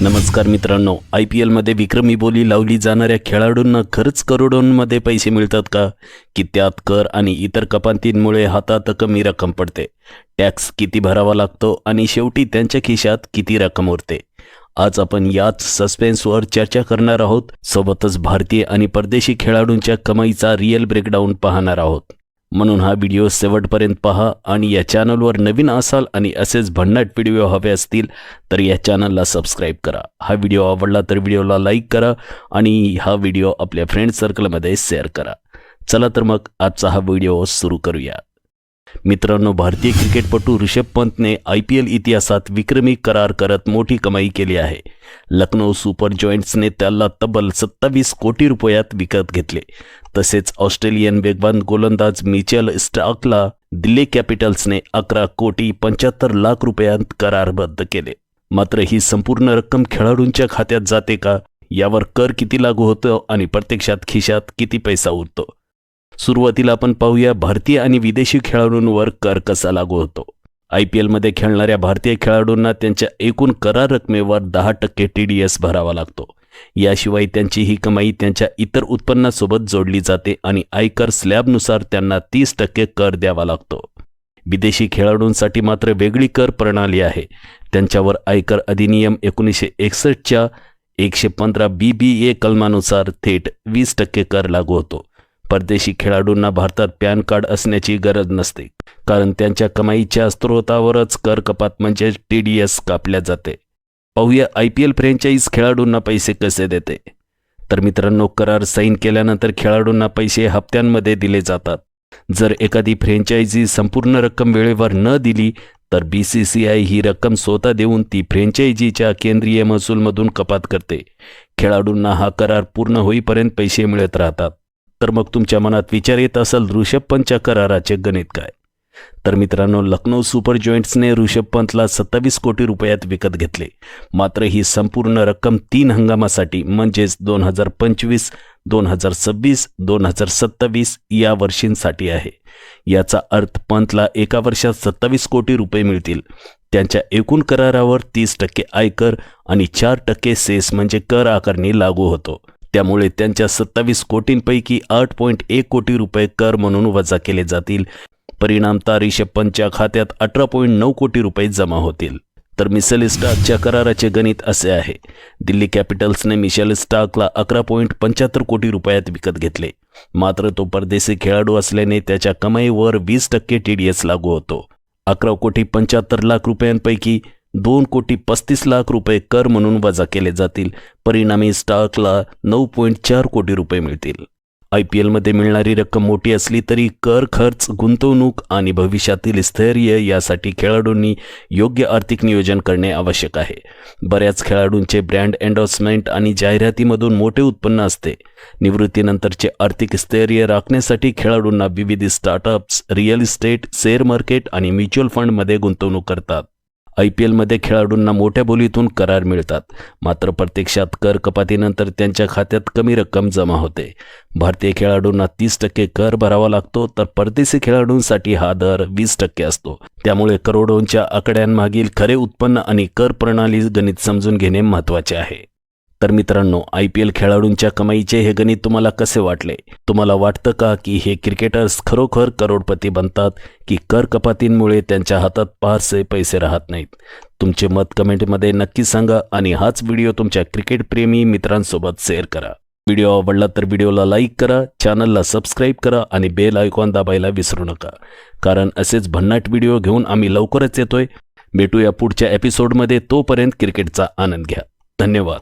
नमस्कार मित्रांनो I P एलमध्ये विक्रमी बोली लावली जाणाऱ्या खेळाडूंना खरंच करोडोंमध्ये पैसे मिळतात का? की त्यात कर आणि इतर कपातींमुळे हातात कमी रक्कम पडते. टॅक्स किती भरावा लागतो आणि शेवटी त्यांच्या खिशात किती रक्कम उरते? आज आपण याच सस्पेन्सवर चर्चा करणार आहोत. सोबतच भारतीय आणि परदेशी खेळाडूंच्या कमाईचा रिअल ब्रेकडाऊन पाहणार आहोत. म्हणून हा व्हिडिओ शेवटपर्यंत पहा आणि या चॅनलवर नवीन असाल आणि असेच भन्नाट व्हिडिओ हवे असतील तर या चॅनलला सबस्क्राईब करा. हा व्हिडिओ आवडला तर व्हिडिओला लाईक करा आणि हा व्हिडिओ आपल्या फ्रेंड सर्कलमध्ये शेअर करा. चला तर मग आजचा हा व्हिडिओ सुरू करूया. मित्रांनो भारतीय क्रिकेटपटू ऋषभ पंतने आय पी एल इतिहासात विक्रमी करार करत मोठी कमाई केली आहे. लखनौ सुपर जॉईंट्सने त्याला तब्बल सत्तावीस कोटी रुपयात विकत घेतले. तसेच ऑस्ट्रेलियन वेगवान गोलंदाज मिचेल स्टॉकला दिल्ली कॅपिटल्सने अकरा कोटी पंच्याहत्तर लाख रुपयांत करारबद्ध केले. मात्र ही संपूर्ण रक्कम खेळाडूंच्या खात्यात जाते का? यावर कर किती लागू होतो आणि प्रत्यक्षात खिशात किती पैसा उरतो? सुरुवातीला आपण पाहूया भारतीय आणि विदेशी खेळाडूंवर कर कसा लागू होतो. आय पी एलमध्ये खेळणाऱ्या भारतीय खेळाडूंना त्यांच्या एकूण करार रकमेवर दहा टक्के टी डी एस भरावा लागतो. याशिवाय त्यांची ही कमाई त्यांच्या इतर उत्पन्नासोबत जोडली जाते आणि आयकर स्लॅबनुसार त्यांना तीस टक्के कर द्यावा लागतो. विदेशी खेळाडूंसाठी मात्र वेगळी कर प्रणाली आहे. त्यांच्यावर आयकर अधिनियम एकोणीसशे एकसष्टच्या एकशे पंधरा बी बी ए कलमानुसार थेट वीस टक्के कर लागू होतो. परदेशी खेळाडूंना भारतात पॅन कार्ड असण्याची गरज नसते कारण त्यांच्या कमाईच्या स्रोतावरच कर कपात म्हणजे टी डी एस कापल्या जाते. पाहूया आय पी एल फ्रँचाईज खेळाडूंना पैसे कसे देते. तर मित्रांनो करार साईन केल्यानंतर खेळाडूंना पैसे हप्त्यांमध्ये दिले जातात. जर एखादी फ्रँचायझी संपूर्ण रक्कम वेळेवर न दिली तर बी सी सी आय ही रक्कम स्वतः देऊन ती फ्रँचायझीच्या केंद्रीय महसूलमधून कपात करते. खेळाडूंना हा करार पूर्ण होईपर्यंत पैसे मिळत राहतात. तर मग तुमच्या मनात विचार येत असेल ऋषभ पंतच्या कराराचे गणित काय? तर मित्रांनो लखनौ सुपर जॉईंट्सने ऋषभ पंतला सत्तावीस कोटी रुपयात विकत घेतले. मात्र ही संपूर्ण रक्कम तीन हंगामासाठी म्हणजेच दोन हजार पंचवीस दोन हजार सव्वीस दोन हजार सत्तावीस या वर्षींसाठी आहे. याचा अर्थ पंतला एका वर्षात सत्तावीस कोटी रुपये मिळतील. त्यांच्या एकूण करारावर तीस टक्के आयकर आणि चार टक्के सेस म्हणजे कर आकारणी लागू होतो. त्यामुळे त्यांच्या सत्तावीस कोटींपैकी आठ पॉईंट एक कोटी रुपये कर म्हणून वजा केले जातील. परिणामता रिषभ पंतच्या खात्यात अठरा पॉईंट नऊ कोटी रुपये जमा होतील. तर मिशेल स्टार्कच्या कराराचे गणित असे आहे. दिल्ली कॅपिटल्सने मिशेल स्टार्कला अकरा पॉईंट पंच्याहत्तर कोटी रुपयात विकत घेतले. मात्र तो परदेशी खेळाडू असल्याने त्याच्या कमाईवर वीस टक्के टी डी एस लागू होतो. अकरा कोटी पंच्याहत्तर लाख रुपयांपैकी दोन कोटी पस्तीस लाख रुपये कर म्हणून वजा केले जातील. परिणामी स्टार्कला नऊ पॉईंट चार कोटी रुपये मिळतील. आय पी एलमध्ये मिळणारी रक्कम मोठी असली तरी कर खर्च गुंतवणूक आणि भविष्यातील स्थैर्य यासाठी खेळाडूंनी योग्य आर्थिक नियोजन करणे आवश्यक आहे. बऱ्याच खेळाडूंचे ब्रँड एन्डॉर्समेंट आणि जाहिरातीमधून मोठे उत्पन्न असते. निवृत्तीनंतरचे आर्थिक स्थैर्य राखण्यासाठी खेळाडूंना विविध startups real estate share market आणि म्युच्युअल फंडमध्ये गुंतवणूक करतात. आय पी एलमध्ये खेळाडूंना मोठ्या बोलीतून करार मिळतात. मात्र प्रत्यक्षात कर कपातीनंतर त्यांच्या खात्यात कमी रक्कम जमा होते. भारतीय खेळाडूंना तीस टक्के कर भरावा लागतो तर परदेशी खेळाडूंसाठी हा दर वीस टक्के असतो. त्यामुळे करोडोंच्या आकड्यांमागील खरे उत्पन्न आणि कर प्रणाली गणित समजून घेणे महत्त्वाचे आहे. तर मित्रांनो आय पी एल खेळाडूंच्या कमाईचे हे गणित तुम्हाला कसे वाटले? तुम्हाला वाटतं का की हे क्रिकेटर्स खरोखर करोडपती बनतात की कर कपातींमुळे त्यांच्या हातात फारसे पैसे राहत नाहीत? तुमचे मत कमेंटमध्ये नक्की सांगा आणि हाच व्हिडिओ तुमच्या क्रिकेटप्रेमी मित्रांसोबत शेअर करा. व्हिडिओ आवडला तर व्हिडिओला लाईक करा चॅनलला सबस्क्राईब करा आणि बेल आयकॉन दाबायला विसरू नका. कारण असेच भन्नाट व्हिडिओ घेऊन आम्ही लवकरच येतोय. भेटूया पुढच्या एपिसोडमध्ये तोपर्यंत क्रिकेटचा आनंद घ्या. धन्यवाद.